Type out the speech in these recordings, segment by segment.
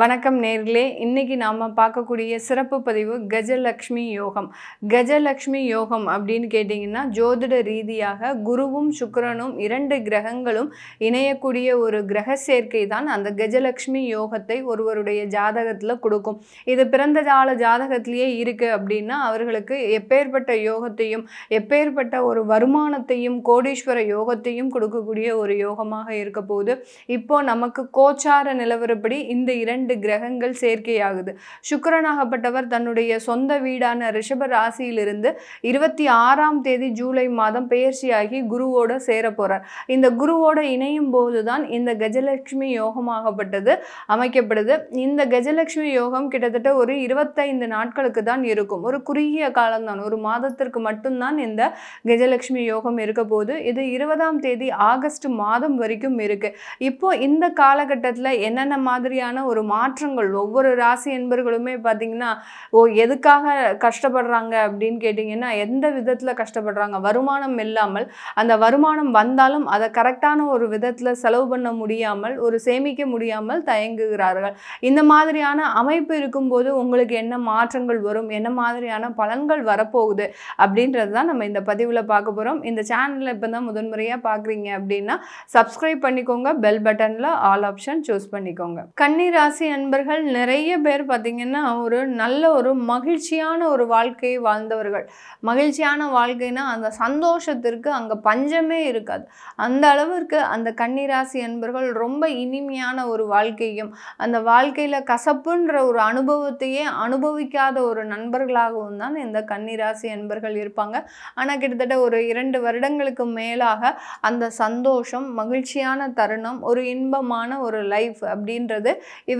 வணக்கம் நேர்களே. இன்னைக்கு நாம் பார்க்கக்கூடிய சிறப்பு பதிவு கஜலக்ஷ்மி யோகம். கஜலக்ஷ்மி யோகம் அப்படின்னு கேட்டிங்கன்னா ஜோதிட ரீதியாக குருவும் சுக்கரனும் இரண்டு கிரகங்களும் இணையக்கூடிய ஒரு கிரக சேர்க்கை தான் அந்த கஜலக்ஷ்மி யோகத்தை ஒருவருடைய ஜாதகத்தில் கொடுக்கும். இது பிறந்த கால ஜாதகத்திலேயே இருக்குது அப்படின்னா அவர்களுக்கு எப்பேற்பட்ட யோகத்தையும் எப்பேற்பட்ட ஒரு வருமானத்தையும் கோடீஸ்வர யோகத்தையும் கொடுக்கக்கூடிய ஒரு யோகமாக இருக்க போகுது. இப்போது நமக்கு கோச்சார நிலவரப்படி இந்த இரண்டு கிரகங்கள் சேர்க்கையாகுது. சுக்கரனாகப்பட்டவர் தன்னுடைய சொந்த வீடான ரிஷப ராசியிலிருந்து இருபத்தி ஆறாம் தேதி ஜூலை மாதம் பெயர்ச்சியாகி குருவோட சேர போறார் இந்த குருவோட இணையும் போதுதான் இந்த கஜலட்சுமி யோகமாகப்பட்டது அமைக்கப்படுது. இந்த கஜலட்சுமி யோகம் கிட்டத்தட்ட ஒரு இருபத்தைந்து நாட்களுக்கு தான் இருக்கும். ஒரு குறுகிய காலம்தான். ஒரு மாதத்திற்கு மட்டும்தான் இந்த கஜலட்சுமி யோகம் இருக்க போது இது இருபதாம் தேதி ஆகஸ்ட் மாதம் வரைக்கும் இருக்கு. இப்போ இந்த காலகட்டத்தில் என்னென்ன மாதிரியான ஒரு மாற்றங்கள் ஒவ்வொரு ராசி என்பர்களுமே பார்த்தீங்கன்னா ஓ எதுக்காக கஷ்டப்படுறாங்க? அப்படின்னு கேட்டிங்கன்னா எந்த விதத்தில் கஷ்டப்படுறாங்க? வருமானம் இல்லாமல் அந்த வருமானம் வந்தாலும் அதை கரெக்டான ஒரு விதத்தில் செலவு பண்ண முடியாமல் ஒரு சேமிக்க முடியாமல் தயங்குகிறார்கள். இந்த மாதிரியான அமைப்பு இருக்கும்போது உங்களுக்கு என்ன மாற்றங்கள் வரும்? என்ன மாதிரியான பலன்கள் வரப்போகுது? அப்படின்றது தான் நம்ம இந்த பதிவில் பார்க்க போகிறோம் இந்த சேனலில் இப்போ தான் முதன்முறையாக பார்க்குறீங்க அப்படின்னா சப்ஸ்கிரைப் பண்ணிக்கோங்க. பெல் பட்டனில் ஆல் ஆப்ஷன் சூஸ் பண்ணிக்கோங்க. கன்னி ராசி அன்பர்கள் நிறைய பேர் பார்த்தீங்கன்னா ஒரு நல்ல ஒரு மகிழ்ச்சியான ஒரு வாழ்க்கையை வாழ்ந்தவர்கள். மகிழ்ச்சியான வாழ்க்கைனா அந்த சந்தோஷத்திற்கு அங்கே பஞ்சமே இருக்காது. அந்த அளவிற்கு அந்த கன்னிராசி அன்பர்கள் ரொம்ப இனிமையான ஒரு வாழ்க்கையும் அந்த வாழ்க்கையில் கசப்புன்ற ஒரு அனுபவத்தையே அனுபவிக்காத ஒரு நண்பர்களாகவும் தான் இந்த கன்னிராசி அன்பர்கள் இருப்பாங்க. ஆனால் கிட்டத்தட்ட ஒரு இரண்டு வருடங்களுக்கு மேலாக அந்த சந்தோஷம் மகிழ்ச்சியான தருணம் ஒரு இன்பமான ஒரு லைஃப் அப்படின்றது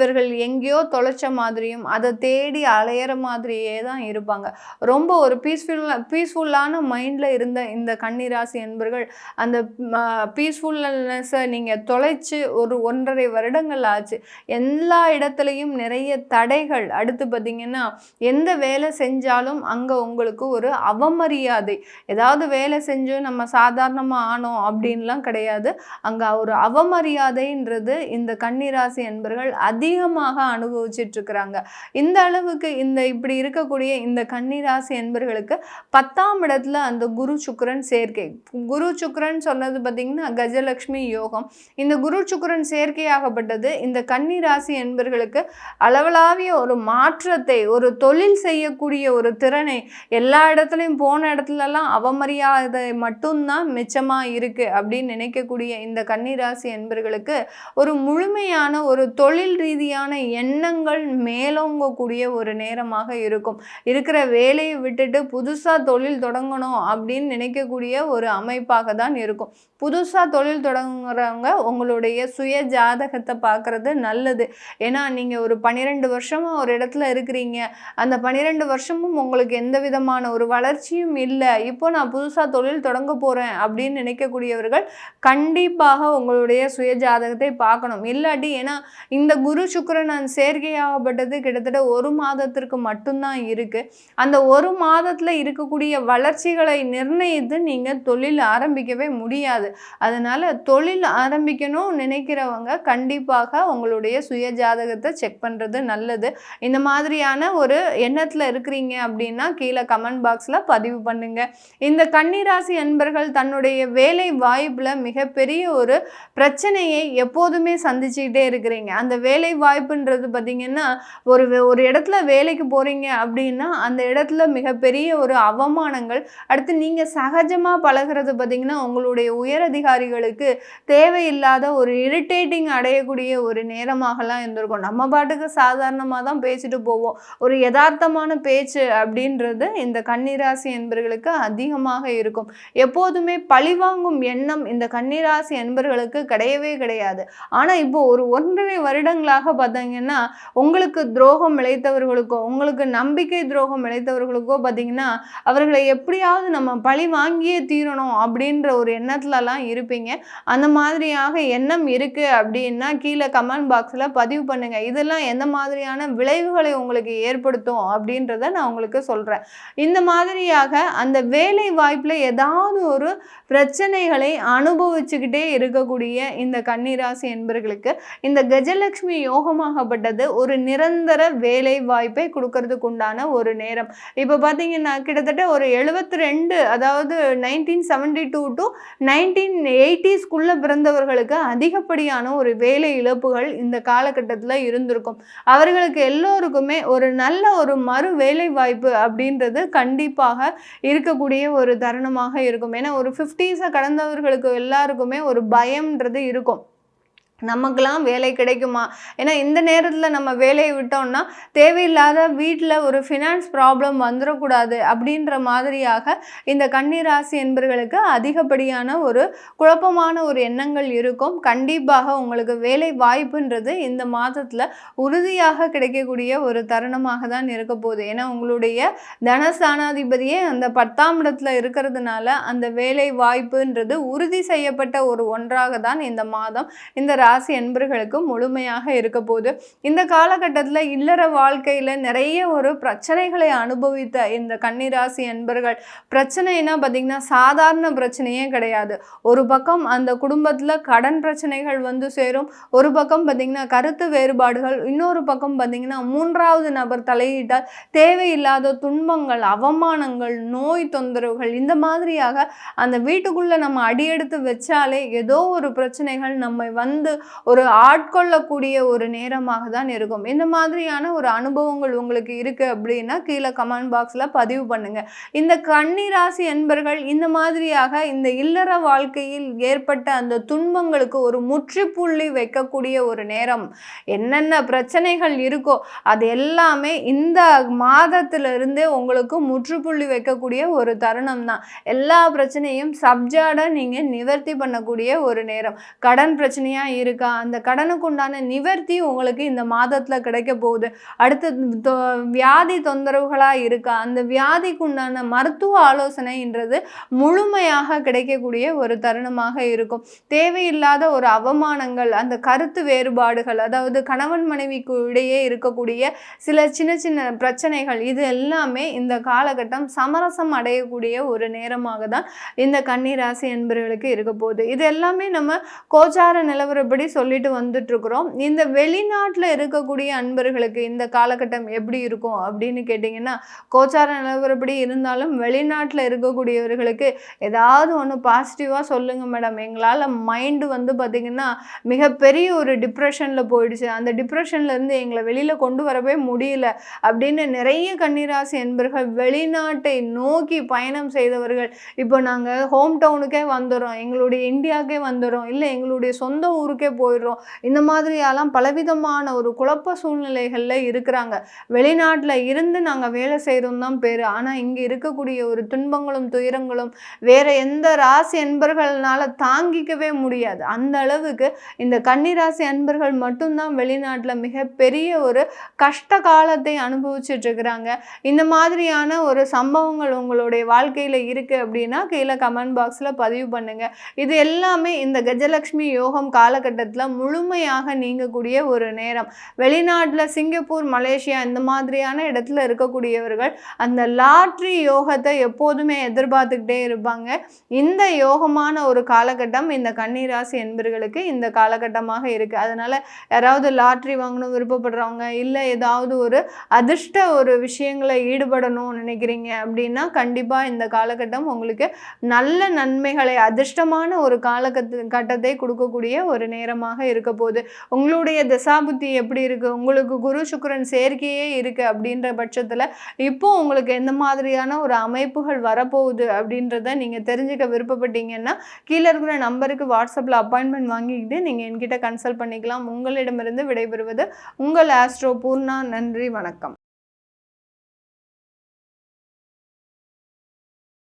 இவர்கள் எங்கேயோ தொலைச்ச மாதிரியும் அதை தேடி அலையிற மாதிரியே தான் இருப்பாங்க. ரொம்ப ஒரு பீஸ்ஃபுல்லாக பீஸ்ஃபுல்லான மைண்டில் இருந்த இந்த கன்னிராசி என்பர்கள் அந்த பீஸ்ஃபுல்னஸை நீங்கள் தொலைச்சு ஒரு ஒன்றரை வருடங்கள் ஆச்சு. எல்லா இடத்துலையும் நிறைய தடைகள். அடுத்து பார்த்தீங்கன்னா எந்த வேலை செஞ்சாலும் அங்கே உங்களுக்கு ஒரு அவமரியாதை. ஏதாவது வேலை செஞ்சு நம்ம சாதாரணமாக ஆனோம் அப்படின்லாம் கிடையாது. அங்கே ஒரு அவமரியாதைன்றது இந்த கன்னிராசி என்பர்கள் அதிகமாக அனுபவிச்சிட்டு இருக்கிறாங்க இந்த அளவுக்கு இந்த இப்படி இருக்கக்கூடிய இந்த கன்னிராசி என்பர்களுக்கு பத்தாம் இடத்துல அந்த குரு சுக்கரன் சேர்க்கை. குரு சுக்கரன் சொன்னது பார்த்தீங்கன்னா கஜலக்ஷ்மி யோகம். இந்த குரு சுக்கரன் சேர்க்கையாகப்பட்டது இந்த கன்னிராசி என்பர்களுக்கு அளவலாவிய ஒரு மாற்றத்தை ஒரு தொழில் செய்யக்கூடிய ஒரு திறனை எல்லா இடத்துலையும் போன இடத்துலலாம் அவமரியாதை மட்டும்தான் மிச்சமாக இருக்குது அப்படின்னு நினைக்கக்கூடிய இந்த கன்னிராசி என்பர்களுக்கு ஒரு முழுமையான ஒரு தொழில் ரீதி ரீதியான எண்ணங்கள் மேலோங்கக்கூடிய ஒரு நேரமாக இருக்கும். இருக்கிற வேலையை விட்டுட்டு புதுசாக தொழில் தொடங்கணும் அப்படின்னு நினைக்கக்கூடிய ஒரு அமைப்பாக தான் இருக்கும். புதுசாக தொழில் தொடங்குறவங்க உங்களுடைய சுய ஜாதகத்தை பார்க்குறது நல்லது. ஏன்னா நீங்கள் ஒரு பன்னிரெண்டு வருஷமாக ஒரு இடத்துல இருக்கிறீங்க. அந்த பன்னிரெண்டு வருஷமும் உங்களுக்கு எந்த விதமான ஒரு வளர்ச்சியும் இல்லை. இப்போ நான் புதுசாக தொழில் தொடங்க போகிறேன் அப்படின்னு நினைக்கக்கூடியவர்கள் கண்டிப்பாக உங்களுடைய சுய ஜாதகத்தை பார்க்கணும். இல்லாட்டி ஏன்னா இந்த குரு சுக்கரன் அந்த சேர்க்கையாகப்பட்டது கிட்டத்தட்ட ஒரு மாதத்திற்கு மட்டும்தான் இருக்குது அந்த ஒரு மாதத்தில் இருக்கக்கூடிய வளர்ச்சிகளை நிர்ணயித்து நீங்கள் தொழில் ஆரம்பிக்கவே முடியாது. அதனால் தொழில் ஆரம்பிக்கணும் நினைக்கிறவங்க கண்டிப்பாக உங்களுடைய சுய ஜாதகத்தை செக் பண்ணுறது நல்லது. இந்த மாதிரியான ஒரு எண்ணத்தில் இருக்கிறீங்க அப்படின்னா கீழே கமெண்ட் பாக்ஸில் பதிவு பண்ணுங்கள் இந்த கன்னிராசி அன்பர்கள் தன்னுடைய வேலை வாய்ப்பில் மிகப்பெரிய ஒரு பிரச்சனையை எப்போதுமே சந்திச்சுக்கிட்டே இருக்கிறீங்க. அந்த வேலை வாய்ப்புன்றது பார்த்தீங்கன்னா ஒரு ஒரு இடத்துல வேலைக்கு போகிறீங்க அப்படின்னா அந்த இடத்துல மிகப்பெரிய ஒரு அவமானங்கள் அடுத்து நீங்கள் சகஜமாக பழகுறது பார்த்திங்கன்னா உங்களுடைய உயரதிகாரிகளுக்கு தேவையில்லாத ஒரு இரிட்டேட்டிங் அடையக்கூடிய ஒரு நேரமாகலாம் இருந்திருக்கும். நம்ம பாட்டுக்கு சாதாரணமாக தான் பேசிட்டு போவோம். ஒரு யதார்த்தமான பேச்சு அப்படின்றது இந்த கன்னிராசி என்பர்களுக்கு அதிகமாக இருக்கும். எப்போதுமே பழிவாங்கும் எண்ணம் இந்த கன்னிராசி என்பர்களுக்கு கிடையவே கிடையாது. ஆனால் இப்போ ஒரு ஒன்றரை வருடங்களாக பார்த்தீங்கன்னா உங்களுக்கு துரோகம் இழைத்தவர்களுக்கோ உங்களுக்கு நம்பிக்கை துரோகம் இழைத்தவர்களுக்கோ பார்த்தீங்கன்னா அவர்களை எப்படியாவது நம்ம பழி வாங்கியே தீரணும் அப்படின்ற ஒரு எண்ணத்துலலாம் இருப்பீங்க. அந்த மாதிரியாக எண்ணம் இருக்குது அப்படின்னா கீழே கமெண்ட் பாக்ஸில் பதிவு பண்ணுங்கள் இதெல்லாம் எந்த மாதிரியான விளைவுகளை உங்களுக்கு ஏற்படுத்தும் அப்படின்றத நான் உங்களுக்கு சொல்கிறேன் இந்த மாதிரியாக அந்த வேலை வாய்ப்பில் ஏதாவது ஒரு பிரச்சனைகளை அனுபவிச்சுக்கிட்டே இருக்கக்கூடிய இந்த கன்னிராசி என்பர்களுக்கு இந்த கஜலட்சுமி யோகம் யோகமாகப்பட்டது ஒரு நிரந்தர வேலை வாய்ப்பை கொடுக்கறதுக்கு உண்டான ஒரு நேரம். இப்போ பார்த்தீங்கன்னா கிட்டத்தட்ட ஒரு எழுபத்தி ரெண்டு அதாவது nineteen seventy two to nineteen எயிட்டிஸ்குள்ளே பிறந்தவர்களுக்கு அதிகப்படியான ஒரு வேலை இழப்புகள் இந்த காலகட்டத்தில் இருந்திருக்கும். அவர்களுக்கு எல்லோருக்குமே ஒரு நல்ல ஒரு மறு வேலை வாய்ப்பு அப்படின்றது கண்டிப்பாக இருக்கக்கூடிய ஒரு தருணமாக இருக்கும். ஏன்னா ஒரு ஃபிஃப்டிஸை கடந்தவர்களுக்கு எல்லாருக்குமே ஒரு பயம்ன்றது இருக்கும். நமக்கெல்லாம் வேலை கிடைக்குமா? ஏன்னா இந்த நேரத்தில் நம்ம வேலையை விட்டோம்னா தேவையில்லாத வீட்டில் ஒரு ஃபினான்ஸ் ப்ராப்ளம் வந்துடக்கூடாது அப்படின்ற மாதிரியாக இந்த கன்னிராசி என்பர்களுக்கு அதிகப்படியான ஒரு குழப்பமான ஒரு எண்ணங்கள் இருக்கும். கண்டிப்பாக உங்களுக்கு வேலை வாய்ப்புன்றது இந்த மாதத்தில் உறுதியாக கிடைக்கக்கூடிய ஒரு தருணமாக தான் இருக்க போகுது. ஏன்னா உங்களுடைய தனஸ்தானாதிபதியே அந்த பத்தாம் இடத்துல இருக்கிறதுனால அந்த வேலை வாய்ப்புன்றது உறுதி செய்யப்பட்ட ஒரு ஒன்றாக தான் இந்த மாதம் இந்த ராசி என்பர்களுக்கும் முழுமையாக இருக்க போது இந்த காலகட்டத்தில் இல்லற வாழ்க்கையில் நிறைய ஒரு பிரச்சனைகளை அனுபவித்த இந்த கன்னிராசி என்பர்கள் பிரச்சனைனா பார்த்திங்கன்னா சாதாரண பிரச்சனையே கிடையாது. ஒரு பக்கம் அந்த குடும்பத்தில் கடன் பிரச்சனைகள் வந்து சேரும் ஒரு பக்கம் பார்த்திங்கன்னா கருத்து வேறுபாடுகள் இன்னொரு பக்கம் பார்த்திங்கன்னா மூன்றாவது நபர் தலையிட்டால் தேவையில்லாத துன்பங்கள் அவமானங்கள் நோய் தொந்தரவுகள் இந்த மாதிரியாக அந்த வீட்டுக்குள்ளே நம்ம அடியெடுத்து வச்சாலே ஏதோ ஒரு பிரச்சனைகள் நம்மை வந்து ஒரு ஆட்கொள்ளக்கூடிய ஒரு நேரமாக தான் இருக்கும். இந்த மாதிரியான ஒரு அனுபவங்கள் உங்களுக்கு இருக்குது அப்படின்னா கீழே கமெண்ட் பாக்ஸில் பதிவு பண்ணுங்கள் இந்த கன்னிராசி என்பர்கள் இந்த மாதிரியாக இந்த இல்லற வாழ்க்கையில் ஏற்பட்ட அந்த துன்பங்களுக்கு ஒரு முற்றுப்புள்ளி வைக்கக்கூடிய ஒரு நேரம். என்னென்ன பிரச்சனைகள் இருக்கோ அது எல்லாமே இந்த மாதத்திலிருந்தே உங்களுக்கு முற்றுப்புள்ளி வைக்கக்கூடிய ஒரு தருணம் தான். எல்லா பிரச்சனையும் சப்ஜாட நீங்கள் நிவர்த்தி பண்ணக்கூடிய ஒரு நேரம். கடன் பிரச்சனையாக இருக்கா? அந்த கடனுக்கு உண்டான நிவர்த்தி உங்களுக்கு இந்த மாதத்தில் கிடைக்க போகுது. அடுத்து வியாதி தொந்தரவுகளாக இருக்கா? அந்த வியாதிக்கு உண்டான மருத்துவ ஆலோசனைன்றது முழுமையாக கிடைக்கக்கூடிய ஒரு தருணமாக இருக்கும். தேவையில்லாத ஒரு அவமானங்கள் அந்த கருத்து வேறுபாடுகள் அதாவது கணவன் மனைவிக்கு இடையே இருக்கக்கூடிய சில சின்ன சின்ன பிரச்சனைகள் இது எல்லாமே இந்த காலகட்டம் சமரசம் அடையக்கூடிய ஒரு நேரமாக தான் இந்த கன்னிராசி என்பவர்களுக்கு இருக்க போகுது. இது எல்லாமே நம்ம கோச்சார மற்றபடி சொல்லிட்டு வந்துட்டுருக்குறோம். இந்த வெளிநாட்டில் இருக்கக்கூடிய அன்பர்களுக்கு இந்த காலகட்டம் எப்படி இருக்கும் அப்படின்னு கேட்டிங்கன்னா கோச்சார நிலவரப்படி இருந்தாலும் வெளிநாட்டில் இருக்கக்கூடியவர்களுக்கு ஏதாவது ஒன்று பாசிட்டிவாக சொல்லுங்கள் மேடம் எங்களால் மைண்டு வந்து பார்த்திங்கன்னா மிகப்பெரிய ஒரு டிப்ரெஷனில் போயிடுச்சு. அந்த டிப்ரெஷன்லேருந்து எங்களை வெளியில் கொண்டு வரவே முடியல அப்படின்னு நிறைய கன்னிராசி என்பர்கள் வெளிநாட்டை நோக்கி பயணம் செய்தவர்கள் இப்போ நாங்கள் ஹோம் டவுனுக்கே வந்துடுறோம் எங்களுடைய இந்தியாவுக்கே வந்துடுறோம் இல்லை எங்களுடைய சொந்த ஊருக்கு போயிடுறோம். இந்த மாதிரியெல்லாம் பலவிதமான ஒரு குழப்ப சூழ்நிலைகளில் இருக்கிறாங்க. வெளிநாட்டில் இருந்து நாங்கள் வேலை செய்கிறோம் தான் பேர். ஆனால் இங்கே இருக்கக்கூடிய ஒரு துன்பங்களும் துயரங்களும் வேறு எந்த ராசி அன்பர்கள்னால தாங்கிக்கவே முடியாது. அந்த அளவுக்கு இந்த கன்னிராசி அன்பர்கள் மட்டும்தான் வெளிநாட்டில் மிகப்பெரிய ஒரு கஷ்ட காலத்தை அனுபவிச்சுட்டு இருக்கிறாங்க. இந்த மாதிரியான ஒரு சம்பவங்கள் உங்களுடைய வாழ்க்கையில் இருக்குது அப்படின்னா கீழே கமெண்ட் பாக்ஸில் பதிவு பண்ணுங்கள் இது எல்லாமே இந்த கஜலக்ஷ்மி யோகம் காலகட்டத்தில் முழுமையாக நீங்கக்கூடிய ஒரு நேரம். வெளிநாட்டில் சிங்கப்பூர் மலேசியா இந்த மாதிரியான இடத்துல இருக்கக்கூடியவர்கள் அந்த லாட்ரி யோகத்தை எப்போதுமே எதிர்பார்த்துக்கிட்டே இருப்பாங்க. இந்த யோகமான ஒரு காலகட்டம் இந்த கன்னிராசி என்பர்களுக்கு இந்த காலகட்டமாக இருக்குது அதனால் யாராவது லாட்ரி வாங்கணும் விருப்பப்படுறவங்க இல்லை ஏதாவது ஒரு அதிர்ஷ்ட ஒரு விஷயங்களை ஈடுபடணும்னு நினைக்கிறீங்க அப்படின்னா கண்டிப்பாக இந்த காலகட்டம் உங்களுக்கு நல்ல நன்மைகளை அதிர்ஷ்டமான ஒரு காலகட்ட கட்டத்தை கொடுக்கக்கூடிய ஒரு நேரம். நேரமாக இருக்க போது உங்களுடைய தசாபுத்தி எப்படி இருக்குது உங்களுக்கு குரு சுக்கரன் சேர்க்கையே இருக்குது அப்படின்ற பட்சத்தில் இப்போ உங்களுக்கு எந்த மாதிரியான ஒரு அமைப்புகள் வரப்போகுது அப்படின்றத நீங்கள் தெரிஞ்சுக்க விருப்பப்பட்டீங்கன்னா கீழே இருக்கிற நம்பருக்கு வாட்ஸ்அப்பில் அப்பாயின்மெண்ட் வாங்கிக்கிட்டு நீங்கள் என்கிட்ட கன்சல்ட் பண்ணிக்கலாம். உங்களிடமிருந்து விடைபெறுவது உங்கள் ஆஸ்ட்ரோ பூர்ணா. நன்றி வணக்கம்.